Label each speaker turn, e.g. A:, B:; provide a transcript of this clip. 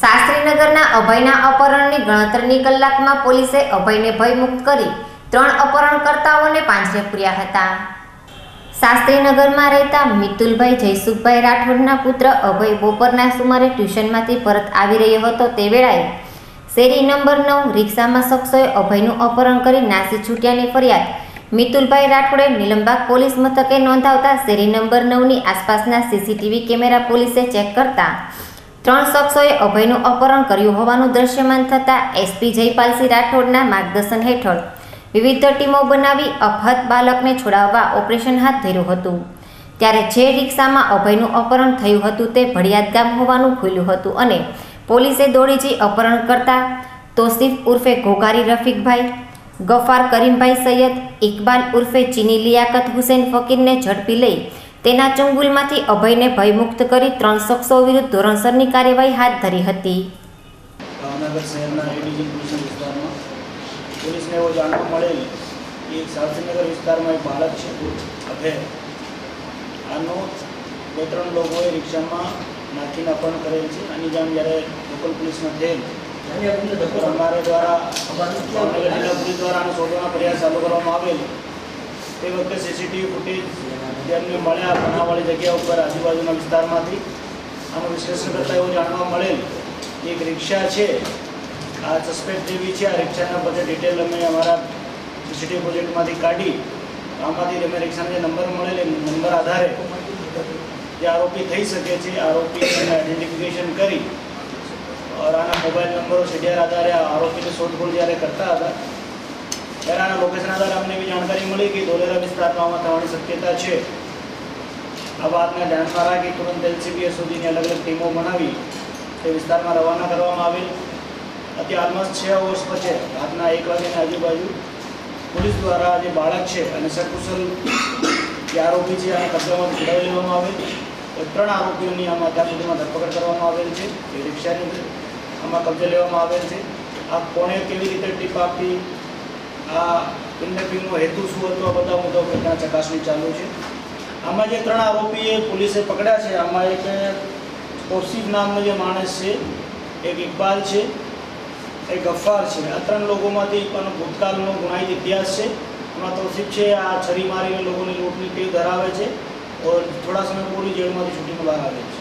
A: શાસ્ત્રીનગરના અભયના અપહરણની ગણતરીની કલાકમાં પોલીસે અભયને ભયમુક્ત કરી ત્રણ અપહરણકર્તાઓને પાંજરે પૂર્યા હતા. શાસ્ત્રીનગરમાં રહેતા મિતુલભાઈ જયસુખભાઈ રાઠોડના પુત્ર અભય બપોરના સુમારે ટ્યુશનમાંથી પરત આવી રહ્યો હતો તે વેળાએ શેરી નંબર નવ રિક્ષામાં શખ્સોએ અભયનું અપહરણ કરી નાસી છૂટ્યાની ફરિયાદ મિતુલભાઈ રાઠોડે નિલંબાગ પોલીસ મથકે નોંધાવતા શેરી નંબર નવની આસપાસના સીસીટીવી કેમેરા પોલીસે ચેક કરતા ત્રણ શખ્સોએ અભયનું અપહરણ કર્યું હોવાનું દ્રશ્યમાન થતાં એસપી જયપાલસિંહ રાઠોડના માર્ગદર્શન હેઠળ વિવિધ ટીમો બનાવી અપહત બાલકને છોડાવવા ઓપરેશન હાથ ધર્યું હતું. ત્યારે જે રિક્ષામાં અભયનું અપહરણ થયું હતું તે ભડિયાદ ગામ હોવાનું ખુલ્યું હતું અને પોલીસે દોડી જઈ અપહરણ કરતા તોસીફ ઉર્ફે ઘોઘારી રફીકભાઈ, ગફાર કરીમભાઈ સૈયદ, ઇકબાલ ઉર્ફે ચીની લિયાકત હુસેન ફકીરને ઝડપી લઈ તેના ચંગુલમાંથી અભયને ભયમુક્ત કરી ત્રણ શખ્સો વિરુદ્ધ ધોરણસરની કાર્યવાહી હાથ ધરી હતી.
B: ભાવનગર શહેરના વિસ્તારમાં પોલીસને એવો જાણવા મળેલ એક શાસ્ત્રીનગર વિસ્તારમાં એક બાળક છે, અભય. આનો બે ત્રણ લોકોએ રિક્ષામાં નાખીને અપહરણ કરેલ છે. આની જાણ જ્યારે લોકલ પોલીસમાં થયેલ અમારા દ્વારા ભાવનગર જિલ્લા પોલીસ દ્વારા આનો શોધવાનો પ્રયાસ ચાલુ કરવામાં આવેલ. તે વખતે સીસીટીવી ફૂટેજ જેમને મળ્યા બનાવવાળી જગ્યા ઉપર આજુબાજુના વિસ્તારમાંથી. આનું વિશ્લેષણ કરતાં એવું જાણવા મળેલ એક રિક્ષા છે. આ સસ્પેક્ટ જેવી છે. આ રિક્ષાના બધે ડિટેલ અમે અમારા સીસીટીવી પ્રોજેક્ટમાંથી કાઢી, આમાંથી અમે રિક્ષાના જે નંબર મળેલ, એ નંબર આધારે જે આરોપી થઈ શકે છે આરોપીને આઈડેન્ટિફિકેશન કરી. આના મોબાઈલ નંબરો સીડીઆર આધારે આરોપીની શોધખોળ જ્યારે કરતા હતા આના લોકેશન આધારે અમને એવી જાણકારી મળી કે ધોલેરા વિસ્તારમાં થવાની શક્યતા છે. આ વાતને ધ્યાનમાં રાખી તુરંત એલસીપીએ સુધીની અલગ અલગ ટીમો બનાવી તે વિસ્તારમાં રવાના કરવામાં આવેલ. અત્યારે ઓલમોસ્ટ છ વર્ષ પછી રાતના એક વાગ્યાની આજુબાજુ પોલીસ દ્વારા જે બાળક છે અને સકુશલ જે આરોપી છે, આના કબજામાં જોડાવી લેવામાં આવેલ. ત્રણ આરોપીઓની આમાં અત્યાર સુધીમાં ધરપકડ કરવામાં આવેલ છે. એ રિક્ષાની આમાં કબજે લેવામાં આવેલ છે. આ કોણે કેવી રીતે ટીપ આપી? આ કિડનેપિંગનો હેતુ શું હતો? બધા મુદ્દાઓ પ્રકારના ચકાસણી ચાલુ છે? આમાં જે ત્રણ આરોપીએ પોલીસે પકડ્યા છે, આમાં એક તોસીફ નામનો જે માણસ છે, એક ઇકબાલ છે, એક ગફ્ફાર છે. આ ત્રણ લોકોમાંથી પણ ભૂતકાળનો ગુનાહિત ઇતિહાસ છે. એમાં તોસિફ છે, આ છરી મારીને લોકોની લૂંટની ટેવ ધરાવે છે. ઓર થોડા સમય પૂરી જેલમાંથી છૂટીને બહાર આવે છે.